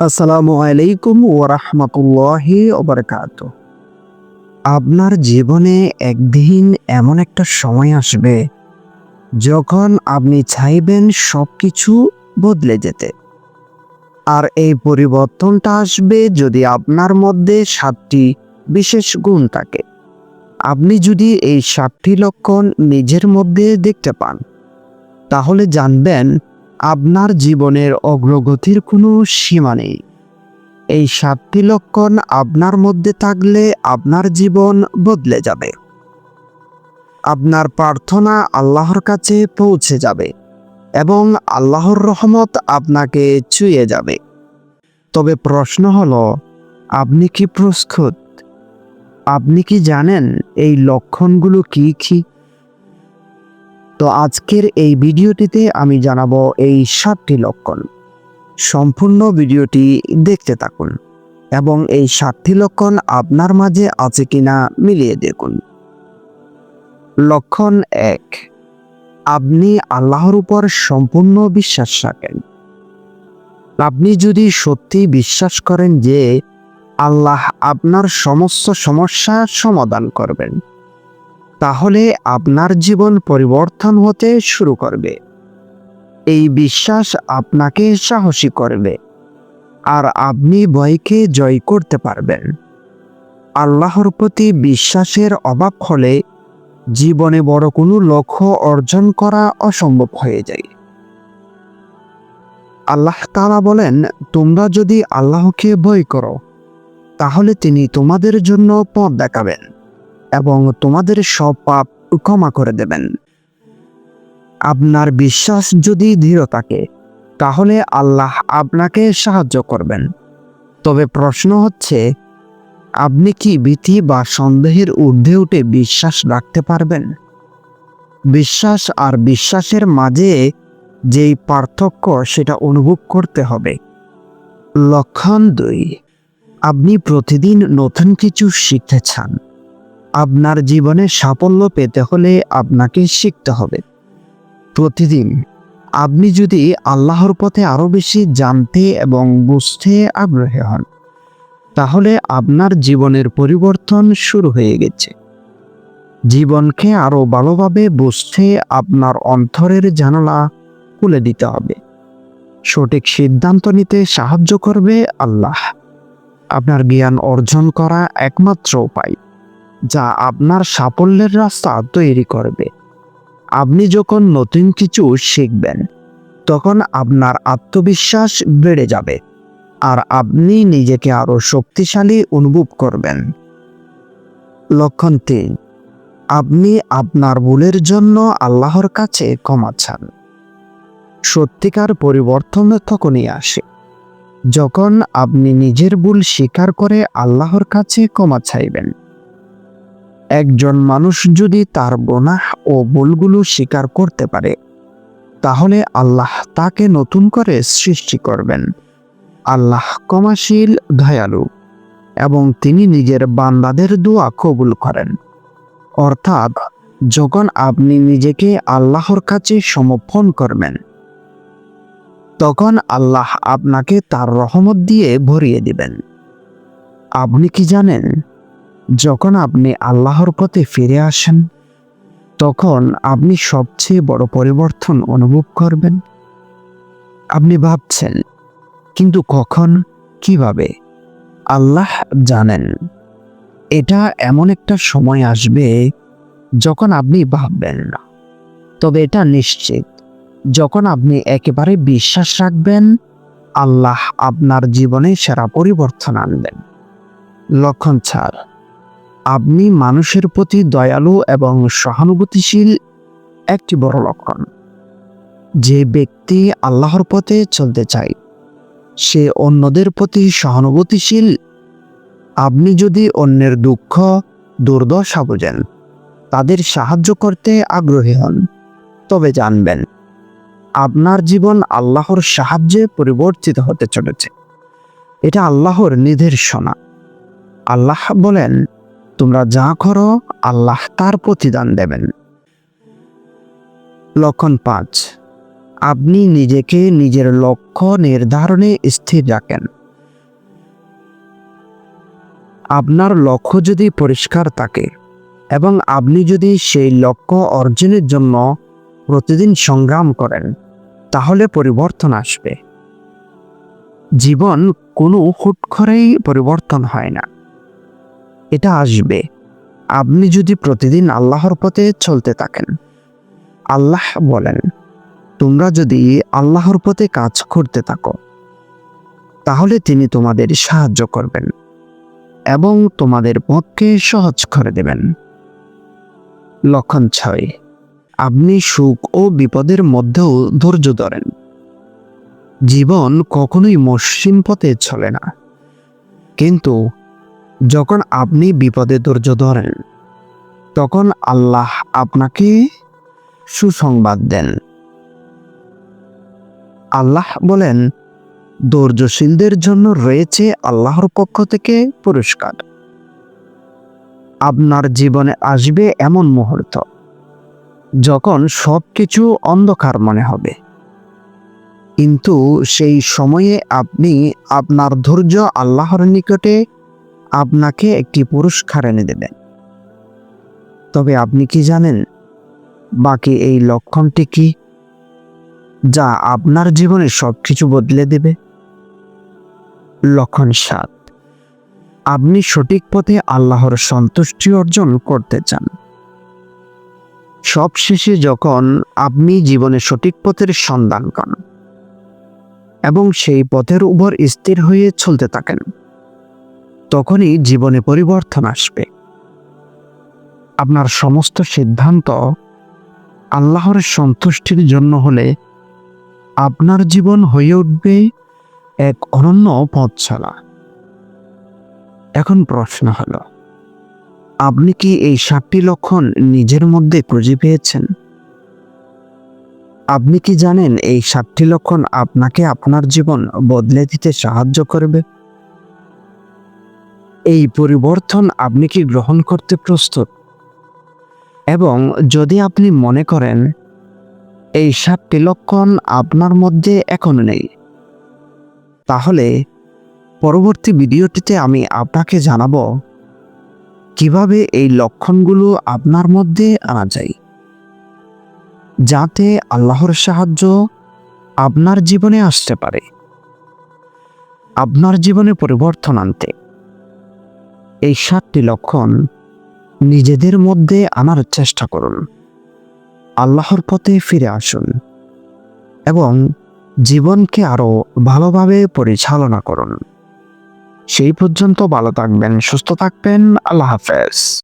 আসসালামু আলাইকুম ওরহমতুল্লাহি ওবরকাত আপনার জীবনে একদিন এমন একটা সময় আসবে যখন আপনি চাইবেন সব কিছু বদলে যেতে। আর এই পরিবর্তনটা আসবে যদি আপনার মধ্যে সাতটি বিশেষ গুণ থাকে। আপনি যদি এই সাতটি লক্ষণ নিজের মধ্যে দেখতে পান, তাহলে জানবেন আপনার জীবনের অগ্রগতির কোনো সীমা নেই। এই সাতটি লক্ষণ আপনার মধ্যে থাকলে আপনার জীবন বদলে যাবে। আপনার প্রার্থনা আল্লাহর কাছে পৌঁছে যাবে এবং আল্লাহর রহমত আপনাকে ছুঁয়ে যাবে। তবে প্রশ্ন হল, আপনি কি প্রস্তুত? আপনি কি জানেন এই লক্ষণগুলো কি কি? তো আজকের এই ভিডিওটিতে আমি জানাব এই সাতটি লক্ষণ। সম্পূর্ণ ভিডিওটি দেখতে থাকুন এবং এই সাতটি লক্ষণ আপনার মাঝে আছে কিনা মিলিয়ে দেখুন। লক্ষণ এক, আপনি আল্লাহর উপর সম্পূর্ণ বিশ্বাস রাখেন। আপনি যদি সত্যি বিশ্বাস করেন যে আল্লাহ আপনার সমস্ত সমস্যা সমাধান করবেন। তাহলে আপনার জীবন পরিবর্তন হতে শুরু করবে। এই বিশ্বাস আপনাকে সাহসী করবে আর আপনি ভয়কে জয় করতে পারবেন। আল্লাহর প্রতি বিশ্বাসের অভাব হলে জীবনে বড় কোনো লক্ষ্য অর্জন করা অসম্ভব হয়ে যায়। আল্লাহ তাআলা বলেন, তোমরা যদি আল্লাহকে ভয় করো, তাহলে তিনি তোমাদের জন্য পথ দেখাবেন। এবং তোমাদের সব পাপ ক্ষমা করে দেবেন। আপনার বিশ্বাস যদি দৃঢ় থাকে, তাহলে আল্লাহ আপনাকে সাহায্য করবেন। তবে প্রশ্ন হচ্ছে, আপনি কি ভীতি বা সন্দেহের ঊর্ধ্বে উঠে বিশ্বাস রাখতে পারবেন? বিশ্বাস আর বিশ্বাসের মাঝে যেই পার্থক্য, সেটা অনুভব করতে হবে। লক্ষণ দুই, আপনি প্রতিদিন নতুন কিছু শিখতে চান। আপনার জীবনে সাফল্য পেতে হলে আপনাকে শিখতে হবে। প্রতিদিন আপনি যদি আল্লাহর পথে আরও বেশি জানতে এবং বুঝতে আগ্রহী হন, তাহলে আপনার জীবনের পরিবর্তন শুরু হয়ে গেছে। জীবনকে আরও ভালোভাবে বুঝতে আপনার অন্তরের জানালা খুলে দিতে হবে। সঠিক সিদ্ধান্ত নিতে সাহায্য করবে আল্লাহ। আপনার জ্ঞান অর্জন করা একমাত্র উপায়। যা আপনার সাফল্যের রাস্তা তৈরি করবে। আপনি যখন নতুন কিছু শিখবেন, তখন আপনার আত্মবিশ্বাস বেড়ে যাবে আর আপনি নিজেকে আরও শক্তিশালী অনুভব করবেন। লক্ষণ তিন, আপনি আপনার ভুলের জন্য আল্লাহর কাছে ক্ষমা চান। সত্যিকার পরিবর্তন তখনই আসে, যখন আপনি নিজের ভুল স্বীকার করে আল্লাহর কাছে ক্ষমা চাইবেন। একজন মানুষ যদি তার গোনাহ ও ভুলগুলো স্বীকার করতে পারে, তাহলে আল্লাহ তাকে নতুন করে সৃষ্টি করবেন। আল্লাহ ক্ষমাশীল, দয়ালু এবং তিনি নিজের বান্দাদের দোয়া কবুল করেন। অর্থাৎ, যখন আপনি নিজেকে আল্লাহর কাছে সমর্পণ করবেন, তখন আল্লাহ আপনাকে তার রহমত দিয়ে ভরিয়ে দিবেন। আপনি কি জানেন যখন আপনি আল্লাহর পথে ফিরে আসেন, তখন আপনি সবচেয়ে বড় পরিবর্তন অনুভব করবেন। আপনি ভাবছেন, কিন্তু কখন? কীভাবে? আল্লাহ জানেন। এটা এমন একটা সময় আসবে যখন আপনি ভাববেন না। তবে এটা নিশ্চিত, যখন আপনি একেবারে বিশ্বাস রাখবেন, আল্লাহ আপনার জীবনে সেরা পরিবর্তন আনবেন। লক্ষণ ছাড় আপনি মানুষের প্রতি দয়ালু এবং সহানুভূতিশীল একটি বড় লক্ষণ। যে ব্যক্তি আল্লাহর পথে চলতে চায়, সে অন্যদের প্রতি সহানুভূতিশীল। আপনি যদি অন্যের দুঃখ, দুর্দশা বোঝেন, তাদের সাহায্য করতে আগ্রহী হন। তবে জানবেন, আপনার জীবন আল্লাহর সাহায্যে পরিবর্তিত হতে চলেছে। এটা আল্লাহর নির্দেশনা। আল্লাহ বলেন তোমরা যা করো, আল্লাহ তার প্রতিদান দেবেন। লক্ষণ পাঁচ, আপনি নিজেকে নিজের লক্ষ্য নির্ধারণে স্থির রাখেন। আপনার লক্ষ্য যদি পরিষ্কার থাকে এবং আপনি যদি সেই লক্ষ্য অর্জনের জন্য প্রতিদিন সংগ্রাম করেন, তাহলে পরিবর্তন আসবে। জীবন কোনো হুট করেই পরিবর্তন হয় না। এটা আসবে। আপনি যদি প্রতিদিন আল্লাহর পথে চলতে থাকেন, আল্লাহ বলেন, তোমরা যদি আল্লাহর পথে কাজ করতে থাকো, তাহলে তিনি তোমাদের সাহায্য করবেন এবং তোমাদের পথকে সহজ করে দেবেন। লক্ষণ ছয়, আপনি সুখ ও বিপদের মধ্যেও ধৈর্য ধরেন। জীবন কখনোই মসৃণ পথে চলে না। কিন্তু যখন আপনি বিপদে ধৈর্য ধরেন, তখন আল্লাহ আপনাকে সুসংবাদ দেন। আল্লাহ বলেন, ধৈর্যশীলদের জন্য রয়েছে আল্লাহর পক্ষ থেকে পুরস্কার। আপনার জীবনে আসবে এমন মুহূর্ত, যখন সব কিছু অন্ধকার মনে হবে। কিন্তু সেই সময়ে আপনি আপনার ধৈর্য আল্লাহর নিকটে আপনাকে একটি পুরস্কার এনে দেবেন তবে আপনি কি জানেন, বাকি এই লক্ষণটি কি? যা আপনার জীবনে সবকিছু বদলে দেবে। লক্ষণ সাত। আপনি সঠিক পথে আল্লাহর সন্তুষ্টি অর্জন করতে চান। সব শেষে যখন আপনি জীবনে সঠিক পথের সন্ধান পান এবং সেই পথের উপর স্থির হয়ে চলতে থাকেন তখনই জীবনে পরিবর্তন আসবে। আপনার সমস্ত সিদ্ধান্ত আল্লাহর সন্তুষ্টির জন্য হলে আপনার জীবন হয়ে উঠবে এক অনন্য পথ চলা। এখন প্রশ্ন হলো, আপনি কি এই সাতটি লক্ষণ নিজের মধ্যে খুঁজে পেয়েছেন? আপনি কি জানেন এই সাতটি লক্ষণ আপনাকে আপনার জীবন বদলে দিতে সাহায্য করবে? এই পরিবর্তন আপনি কি গ্রহণ করতে প্রস্তুত? এবং যদি আপনি মনে করেন, এই সাতটি লক্ষণ আপনার মধ্যে এখনও নেই, তাহলে পরবর্তী ভিডিওটিতে আমি আপনাকে জানাব কীভাবে এই লক্ষণগুলো আপনার মধ্যে আনা যায়। যাতে আল্লাহর সাহায্য আপনার জীবনে আসতে পারে, আপনার জীবনে পরিবর্তন আনতে। এই সাতটি লক্ষণ নিজেদের মধ্যে আনার চেষ্টা করুন। আল্লাহর পথে ফিরে আসুন এবং জীবনকে আরও ভালোভাবে পরিচালনা করুন। সেই পর্যন্ত ভালো থাকবেন, সুস্থ থাকবেন, আল্লাহ হাফেজ।